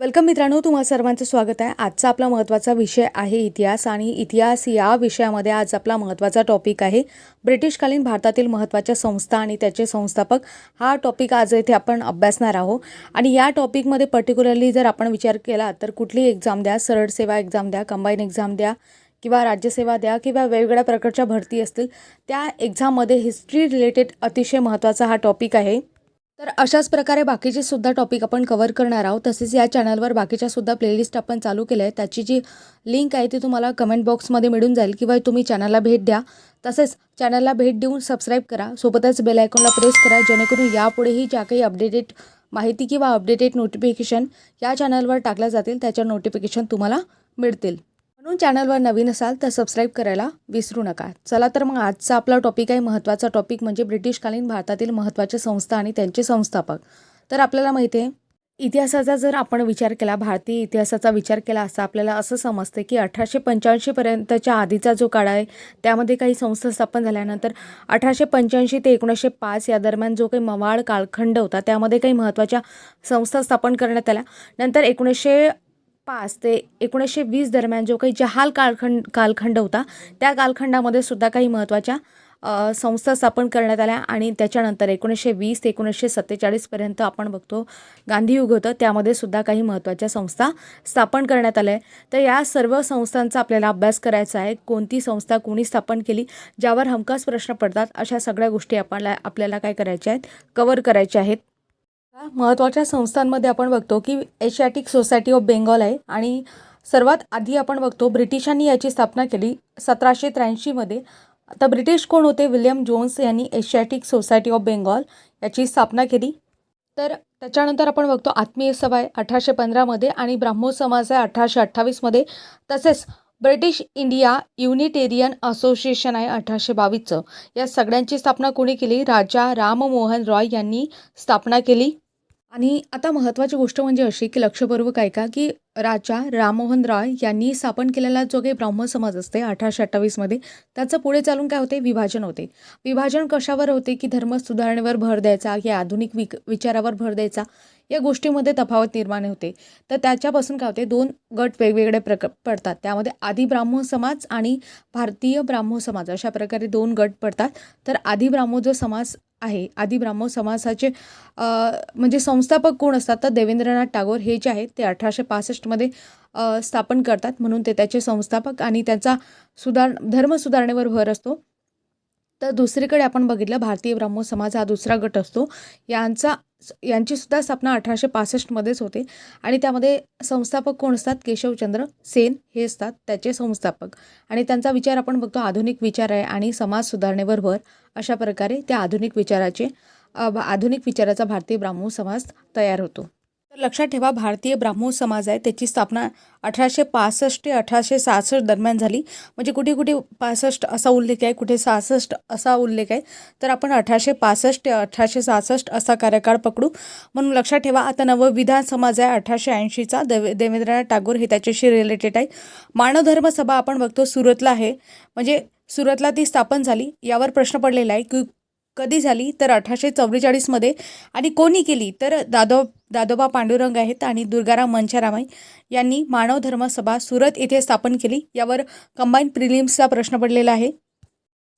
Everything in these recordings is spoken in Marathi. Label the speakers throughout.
Speaker 1: वेलकम मित्रांनो तुम्हा सर्वांचं स्वागत आहे. आजचा आपला महत्त्वाचा विषय आहे इतिहास आणि इतिहास या विषयामध्ये आज आपला महत्त्वाचा टॉपिक आहे. ब्रिटिशकालीन भारतातील महत्त्वाच्या संस्था आणि त्याचे संस्थापक. हा टॉपिक आज येथे आपण अभ्यासणार आहोत. आणि या टॉपिकमध्ये पर्टिक्युलरली जर आपण विचार केला तर कुठली एक्झाम द्या सरळ सेवा एक्झाम द्या कंबाईन एक्झाम द्या किंवा राज्यसेवा द्या किंवा वेगवेगळ्या प्रकारच्या भरती असतील त्या एक्झाममध्ये हिस्ट्री रिलेटेड अतिशय महत्त्वाचा हा टॉपिक आहे. तर अशाच प्रकारे बाकीचे सुद्धा टॉपिक आपण कव्हर करणार आहोत. तसेच या चॅनलवर बाकीच्या सुद्धा प्लेलिस्ट आपण चालू केल्या आहे त्याची जी लिंक आहे ती तुम्हाला कमेंट बॉक्समध्ये मिळून जाईल किंवा तुम्ही चॅनलला भेट द्या. तसेच चॅनलला भेट देऊन सबस्क्राईब करा. सोबतच बेल आयकॉनला प्रेस करा. जेणेकरून यापुढेही ज्या काही अपडेटेड माहिती किंवा अपडेटेड नोटिफिकेशन या चॅनलवर टाकल्या जातील त्याच्या नोटिफिकेशन तुम्हाला मिळतील. म्हणून चॅनलवर नवीन असाल तर सबस्क्राईब करायला विसरू नका. चला तर मग आजचा आपला टॉपिक आहे महत्त्वाचा टॉपिक म्हणजे ब्रिटिशकालीन भारतातील महत्त्वाच्या संस्था आणि त्यांचे संस्थापक. तर आपल्याला माहिती आहे इतिहासाचा जर आपण विचार केला भारतीय इतिहासाचा विचार केला असता आपल्याला असं समजते की अठराशे पंच्याऐंशीपर्यंतच्या आधीचा जो काळ आहे त्यामध्ये काही संस्था स्थापन झाल्यानंतर अठराशे पंच्याऐंशी ते एकोणीसशे पाच या दरम्यान जो काही मवाळ कालखंड होता त्यामध्ये काही महत्त्वाच्या संस्था स्थापन करण्यात आल्या. नंतर एकोणीसशे पाच ते एकोणीसशे वीस दरम्यान जो काही जहाल कालखंड कालखंड होता त्या कालखंडामध्ये सुद्धा काही महत्त्वाच्या संस्था स्थापन करण्यात आल्या आणि त्याच्यानंतर एकोणीसशे वीस ते एकोणीसशे सत्तेचाळीसपर्यंत आपण बघतो गांधीयुग होतं त्यामध्ये सुद्धा काही महत्त्वाच्या संस्था स्थापन करण्यात आल्या आहे. तर या सर्व संस्थांचा आपल्याला अभ्यास करायचा आहे कोणती संस्था कोणी स्थापन केली ज्यावर हमखास प्रश्न पडतात अशा सगळ्या गोष्टी आपल्याला आपल्याला काय करायच्या आहेत कवर करायच्या आहेत महत्त्वाच्या संस्थांमध्ये आपण बघतो की एशियाटिक सोसायटी ऑफ बेंगॉल आहे आणि सर्वात आधी आपण बघतो ब्रिटिशांनी याची स्थापना केली सतराशे त्र्याऐंशीमध्ये आता ब्रिटिश कोण होते? विल्यम जोन्स यांनी एशियाटिक सोसायटी ऑफ बेंगॉल याची स्थापना केली. तर त्याच्यानंतर आपण बघतो आत्मीय सभा आहे अठराशे पंधरामध्ये आणि ब्राह्मो समाज आहे अठराशे अठ्ठावीसमध्ये तसेच ब्रिटिश इंडिया युनिटेरियन असोसिएशन आहे अठराशे बावीसचं. या सगळ्यांची स्थापना कोणी केली? राजा राममोहन रॉय यांनी स्थापना केली. आणि आता महत्त्वाची गोष्ट म्हणजे अशी की लक्षपूर्वक ऐका की राजा राममोहन रॉय यांनी स्थापन केलेला जो काही ब्राह्मण समाज असते अठराशे अठ्ठावीसमध्ये त्याचं पुढे चालून काय होते? विभाजन होते. विभाजन कशावर होते? की धर्म सुधारणेवर भर द्यायचा की आधुनिक विक विचारावर भर द्यायचा? या गोष्टीमध्ये तफावत निर्माण होते. तर त्याच्यापासून काय होते? दोन गट वेगवेगळे प्रक पडतात. त्यामध्ये आधी ब्राह्मण समाज आणि भारतीय ब्राह्मण समाज अशा प्रकारे दोन गट पडतात. तर आधी ब्राह्मण जो समाज आहे आदी ब्राह्मण समाजाचे म्हणजे संस्थापक कोण असतात? तर देवेंद्रनाथ टागोर हे जे आहेत ते अठराशे पासष्ट महाराष्ट्रामध्ये स्थापन करतात म्हणून ते त्याचे संस्थापक आणि त्यांचा सुधार धर्म सुधारणेवर भर असतो. तर दुसरीकडे आपण बघितलं भारतीय ब्राह्मण समाज हा दुसरा गट असतो. यांचा यांची सुद्धा स्थापना अठराशे पासष्टमध्येच होते. आणि त्यामध्ये संस्थापक कोण असतात? केशवचंद्र सेन हे असतात त्याचे संस्थापक. आणि त्यांचा विचार आपण बघतो आधुनिक विचार आहे आणि समाज सुधारणेवर भर अशा प्रकारे त्या आधुनिक विचाराचे आधुनिक विचाराचा भारतीय ब्राह्मण समाज तयार होतो. तर लक्षात ठेवा भारतीय ब्राह्मण समाज आहे त्याची स्थापना अठराशे पासष्ट ते अठराशे सहासष्ट दरम्यान झाली. म्हणजे कुठे कुठे पासष्ट असा उल्लेख आहे कुठे सहासष्ट असा उल्लेख आहे. तर आपण अठराशे पासष्ट ते अठराशे सहासष्ट असा कार्यकाळ पकडू. म्हणून लक्षात ठेवा आता नवविधान समाज आहे अठराशे ऐंशीचा. देवे देवेंद्रनाथ टागोर हे त्याच्याशी रिलेटेड आहे. मानवधर्म सभा आपण बघतो सुरतला आहे. म्हणजे सुरतला ती स्थापन झाली. यावर प्रश्न पडलेला आहे की कधी झाली तर अठराशे चव्वेचाळीसमध्ये आणि कोणी केली तर दादो दादोबा पांडुरंग आहेत आणि दुर्गाराम मंचारामाई यांनी मानव धर्म सभा सुरत येथे स्थापन केली. यावर कंबाईन प्रिलिम्सचा प्रश्न पडलेला आहे.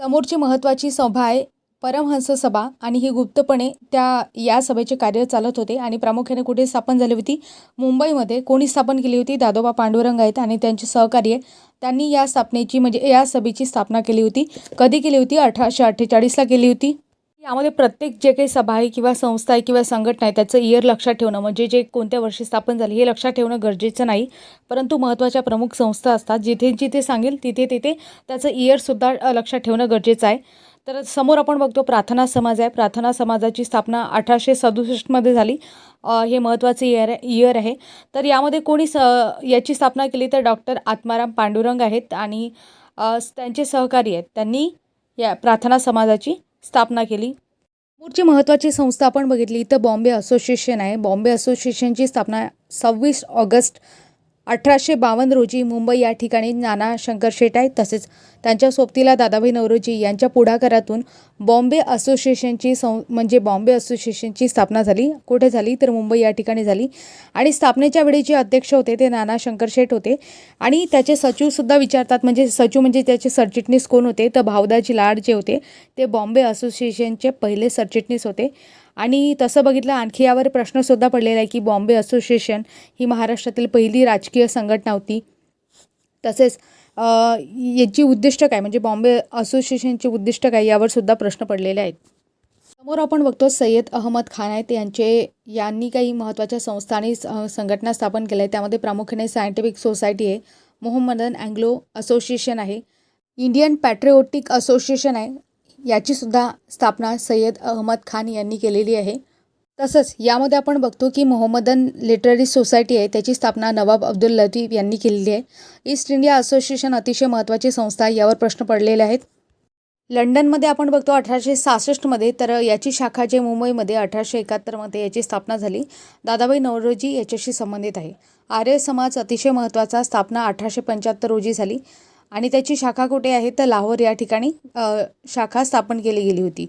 Speaker 1: समोरची महत्त्वाची सभा आहे. परमहंस सभा आणि ही गुप्तपणे त्या या सभेचे कार्य चालत होते आणि प्रामुख्याने कुठे स्थापन झाली होती? मुंबईमध्ये कोणी स्थापन केली होती? दादोबा पांडुरंग आहेत आणि त्यांचे सहकार्य त्यांनी या स्थापनेची म्हणजे या सभेची स्थापना केली होती. कधी केली होती? अठराशे अठ्ठेचाळीसला केली होती. यामध्ये प्रत्येक जे काही सभा आहे किंवा संस्था आहे किंवा संघटना आहे त्याचं इयर लक्षात ठेवणं म्हणजे जे कोणत्या वर्षी स्थापन झाली हे लक्षात ठेवणं गरजेचं नाही. परंतु महत्त्वाच्या प्रमुख संस्था असतात जिथे जिथे सांगेल तिथे तिथे त्याचं इयरसुद्धा लक्षात ठेवणं गरजेचं आहे. तर समोर आपण बघतो प्रार्थना समाज आहे. प्रार्थना समाजाची स्थापना अठराशे सदुसष्टमध्ये झाली. हे महत्त्वाचं इयर इयर आहे. तर यामध्ये कोणी स याची स्थापना केली तर डॉक्टर आत्माराम पांडुरंग आहेत आणि त्यांचे सहकारी आहेत. त्यांनी या प्रार्थना समाजाची स्थापना केली. पुढची महत्त्वाची संस्था आपण बघितली तर बॉम्बे असोसिएशन आहे. बॉम्बे असोसिएशनची स्थापना सव्वीस ऑगस्ट अठराशे बावन्न रोजी मुंबई या ठिकाणी नाना शंकर शेट आहेत तसेच त्यांच्या सोबतीला दादाभाई नवरोजी यांच्या पुढाकारातून बॉम्बे असोसिएशनची सं म्हणजे बॉम्बे असोसिएशनची स्थापना झाली. कुठे झाली? तर मुंबई या ठिकाणी झाली. आणि स्थापनेच्या वेळी जे अध्यक्ष होते ते नाना शंकर शेट होते. आणि त्याचे सचिवसुद्धा विचारतात म्हणजे सचिव म्हणजे त्याचे सरचिटणीस कोण होते? तर भावदाजी लाड जे होते ते बॉम्बे असोसिएशनचे पहिले सरचिटणीस होते. आणि तसं बघितलं आणखी यावर प्रश्नसुद्धा पडलेला आहे की बॉम्बे असोसिएशन ही महाराष्ट्रातील पहिली राजकीय संघटना होती. तसेच याची उद्दिष्ट काय? म्हणजे बॉम्बे असोसिएशनची उद्दिष्ट काय? यावर सुद्धा प्रश्न पडलेले आहेत. समोर आपण बघतो सय्यद अहमद खान आहेत. यांचे यांनी काही महत्त्वाच्या संस्था आणि संघटना स्थापन केल्या आहेत. त्यामध्ये प्रामुख्याने सायंटिफिक सोसायटी आहे. मोहम्मदन अँग्लो असोसिएशन आहे. इंडियन पॅट्रिओटिक असोसिएशन आहे. याचीसुद्धा स्थापना सय्यद अहमद खान यांनी केलेली आहे. तसंच यामध्ये आपण बघतो की मोहम्मदन लिटररी सोसायटी आहे त्याची स्थापना नवाब अब्दुल लतीफ यांनी केलेली आहे. ईस्ट इंडिया असोसिएशन अतिशय महत्त्वाची संस्था यावर प्रश्न पडलेले आहेत. लंडनमध्ये आपण बघतो अठराशे सहासष्टमध्ये तर याची शाखा जे मुंबईमध्ये अठराशे एकाहत्तरमध्ये याची स्थापना झाली. दादाबाई नवरोजी याच्याशी संबंधित आहे. आर्य समाज अतिशय महत्त्वाचा स्थापना अठराशे पंच्याहत्तर रोजी झाली. आणि त्याची शाखा कुठे आहे? तर लाहोर या ठिकाणी शाखा स्थापन केली गेली होती.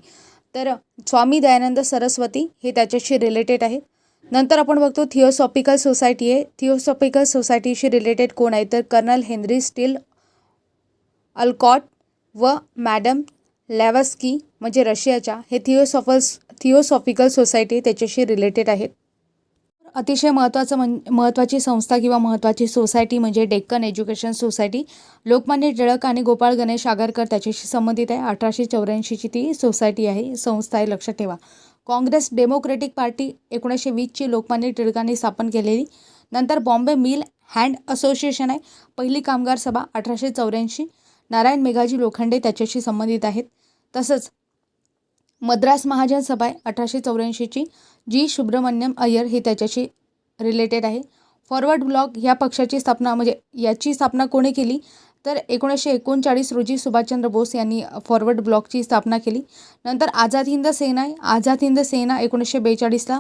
Speaker 1: तर स्वामी दयानंद सरस्वती हे त्याच्याशी रिलेटेड आहे नंतर आपण बघतो थिओसॉपिकल सोसायटी आहे. थिओसॉपिकल सोसायटीशी रिलेटेड कोण आहे? तर कर्नल हेनरी स्टील अल्कॉट व मॅडम लॅवस्की म्हणजे रशियाच्या हे थिओसॉफल्स थिओसॉफिकल सोसायटी त्याच्याशी रिलेटेड आहेत. अतिशय महत्त्वाचं म्हण महत्त्वाची संस्था किंवा महत्त्वाची सोसायटी म्हणजे डेक्कन एज्युकेशन सोसायटी. लोकमान्य टिळक आणि गोपाळ गणेश आगरकर त्याच्याशी संबंधित आहे. अठराशे चौऱ्याऐंशीची ती सोसायटी आहे. संस्था आहे लक्षात ठेवा. काँग्रेस डेमोक्रेटिक पार्टी एकोणीसशे वीसची लोकमान्य टिळकांनी स्थापन केलेली. नंतर बॉम्बे मिल हँड असोसिएशन आहे. पहिली कामगार सभा अठराशे चौऱ्याऐंशी. नारायण मेघाजी लोखंडे त्याच्याशी संबंधित आहेत. तसंच मद्रास महाजन सभा आहे अठराशे चौऱ्याऐंशीची जी सुब्रमण्यम अय्यर हे त्याच्याशी रिलेटेड आहे. फॉरवर्ड ब्लॉक ह्या पक्षाची स्थापना म्हणजे याची स्थापना कोणी केली? तर एकोणीसशे एकोणचाळीस रोजी सुभाषचंद्र बोस यांनी फॉरवर्ड ब्लॉकची स्थापना केली. नंतर आझाद हिंद सेना आहे. आझाद हिंद सेना एकोणीसशे बेचाळीसला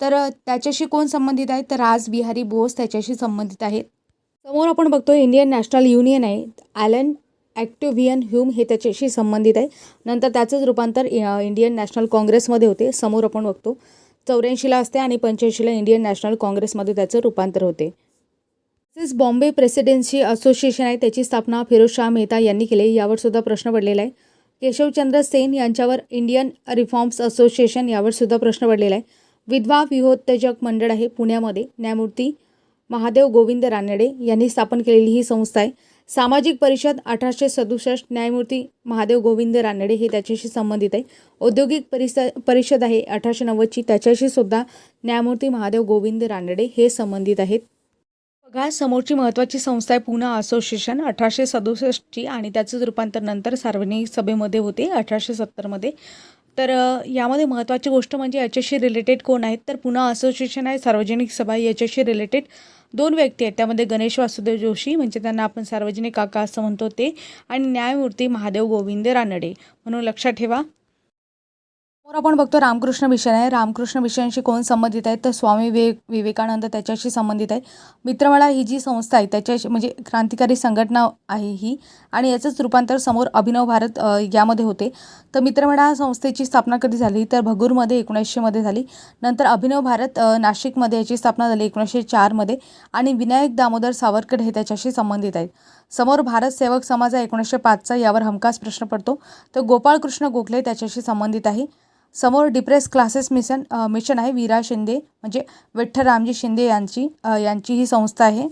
Speaker 1: तर त्याच्याशी कोण संबंधित आहे? तर राज बिहारी बोस त्याच्याशी संबंधित आहेत. समोर आपण बघतो इंडियन नॅशनल युनियन आहे. ॲलन ॲक्टिव्हियन ह्यूम हे त्याच्याशी संबंधित आहे. नंतर त्याचंच रूपांतर इंडियन नॅशनल काँग्रेसमध्ये होते. समोर आपण बघतो चौऱ्याऐंशीला असते आणि पंच्याऐंशीला इंडियन नॅशनल काँग्रेसमध्ये त्याचं रूपांतर होते. तसेच बॉम्बे प्रेसिडेन्सी असोसिएशन आहे. त्याची स्थापना फिरोजशाह मेहता यांनी केली. यावर सुद्धा प्रश्न पडलेला आहे. केशवचंद्र सेन यांच्यावर इंडियन रिफॉर्म्स असोसिएशन यावर सुद्धा प्रश्न पडलेला आहे. विधवा विहोत्तेजक मंडळ आहे पुण्यामध्ये. न्यायमूर्ती महादेव गोविंद रानडे यांनी स्थापन केलेली ही संस्था आहे. सामाजिक परिषद अठराशे सदुसष्ट न्यायमूर्ती महादेव गोविंद रानडे हे त्याच्याशी संबंधित आहे. औद्योगिक परिस परिषद आहे अठराशे नव्वदची त्याच्याशी सुद्धा न्यायमूर्ती महादेव गोविंद रानडे हे संबंधित आहेत. बघा समोरची महत्त्वाची संस्था आहे पुणे असोसिएशन अठराशे सदुसष्टची आणि त्याचंच रूपांतर नंतर सार्वजनिक सभेमध्ये होते अठराशे सत्तरमध्ये. तर यामध्ये महत्त्वाची गोष्ट म्हणजे याच्याशी रिलेटेड कोण आहेत? तर पुन्हा असोसिएशन आहे सार्वजनिक सभा याच्याशी रिलेटेड दोन व्यक्ती आहेत. त्यामध्ये गणेश वासुदेव जोशी म्हणजे त्यांना आपण सार्वजनिक काका असं म्हणतो ते आणि न्यायमूर्ती महादेव गोविंद रानडे. म्हणून लक्षात ठेवा. समोर आपण बघतो रामकृष्ण मिशन आहे. रामकृष्ण मिशनशी कोण संबंधित आहेत तर स्वामी विवेक विवेकानंद त्याच्याशी संबंधित आहे. मित्रमळा ही जी संस्था आहे त्याच्याशी म्हणजे क्रांतिकारी संघटना आहे ही. आणि याचंच रूपांतर समोर अभिनव भारत यामध्ये होते. तर मित्रमळा संस्थेची स्थापना कधी झाली? तर भगूरमध्ये एकोणीसशेमध्ये झाली. नंतर अभिनव भारत नाशिकमध्ये याची स्थापना झाली एकोणीसशे चारमध्ये आणि विनायक दामोदर सावरकर हे त्याच्याशी संबंधित आहेत. समोर भारत सेवक समाज आहे एकोणीसशे पाचचा यावर हमखास प्रश्न पडतो. तर गोपाळकृष्ण गोखले त्याच्याशी संबंधित आहे. समोर डिप्रेस क्लासेस मिशन मिशन आहे. वीरा शिंदे म्हणजे विठ्ठल रामजी शिंदे यांची यांची ही संस्था आहे.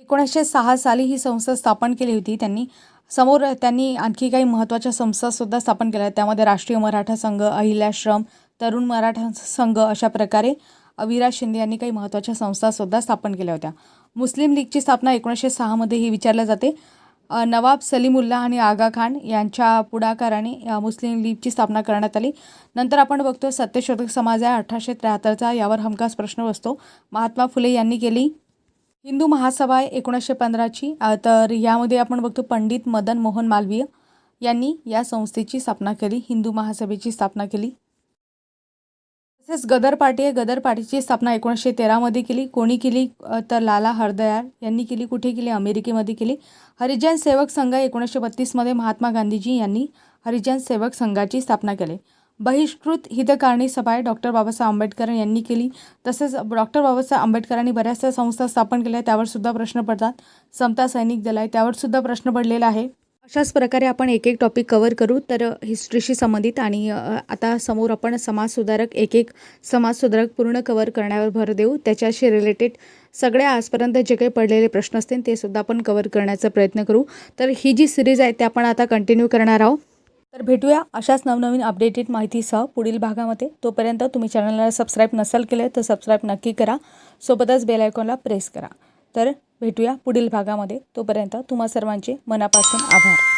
Speaker 1: एकोणीसशे सहा साली ही संस्था स्थापन केली होती. त्यांनी समोर त्यांनी आणखी काही महत्त्वाच्या संस्थासुद्धा स्थापन केल्या त्यामध्ये राष्ट्रीय मराठा संघ अहिल्याश्रम तरुण मराठा संघ अशा प्रकारे विराज शिंदे यांनी काही महत्त्वाच्या संस्थासुद्धा स्थापन केल्या होत्या. मुस्लिम लीगची स्थापना एकोणीसशे सहामध्ये ही विचारल्या जाते. नवाब सलीमुल्ला आणि आगा खान यांच्या पुढाकाराने मुस्लिम लीगची स्थापना करण्यात आली. नंतर आपण बघतो सत्यशोधक समाज आहे अठराशे त्र्याहत्तरचा यावर हमखास प्रश्न बसतो. महात्मा फुले यांनी केली. हिंदू महासभा आहे एकोणीसशे पंधराची. तर यामध्ये आपण बघतो पंडित मदन मोहन मालवीय यांनी या संस्थेची स्थापना केली हिंदू महासभेची स्थापना केली. तसेच गदर पार्टी आहे गदर पार्टीची स्थापना एकोणीसशे तेरामध्ये केली. कोणी केली? तर लाला हरदयार यांनी केली. कुठे केली? अमेरिकेमध्ये केली. हरिजन सेवक संघ एकोणीसशे बत्तीसमध्ये महात्मा गांधीजी यांनी हरिजन सेवक संघाची स्थापना केली. बहिष्कृत हितकारणी सभा आहे डॉक्टर बाबासाहेब आंबेडकर यांनी केली. तसेच डॉक्टर बाबासाहेब आंबेडकरांनी बऱ्याचशा संस्था स्थापन केल्या. त्यावर सुद्धा प्रश्न पडतात. समता सैनिक दल आहे त्यावर सुद्धा प्रश्न पडलेला आहे. अशाच प्रकारे आपण एक एक टॉपिक कवर करू तर हिस्ट्रीशी संबंधित आणि आता समोर आपण समाजसुधारक एक एक समाजसुधारक पूर्ण कवर करण्यावर भर देऊ. त्याच्याशी रिलेटेड सगळ्या आजपर्यंत जे काही पडलेले प्रश्न असतील ते सुद्धा आपण कवर करण्याचा प्रयत्न करू. तर ही जी सिरीज आहे ते आपण आता कंटिन्यू करणार आहोत. तर भेटूया अशाच नवनवीन अपडेटेड माहितीसह पुढील भागामध्ये. तोपर्यंत तुम्ही चॅनलला सबस्क्राईब नसेल केले तर सबस्क्राईब नक्की करा. सोबतच बेल आयकॉनला प्रेस करा. तर भेटूया पुढील भागामध्ये. तोपर्यंत तुम्हा सर्वांचे मनापासून आभार.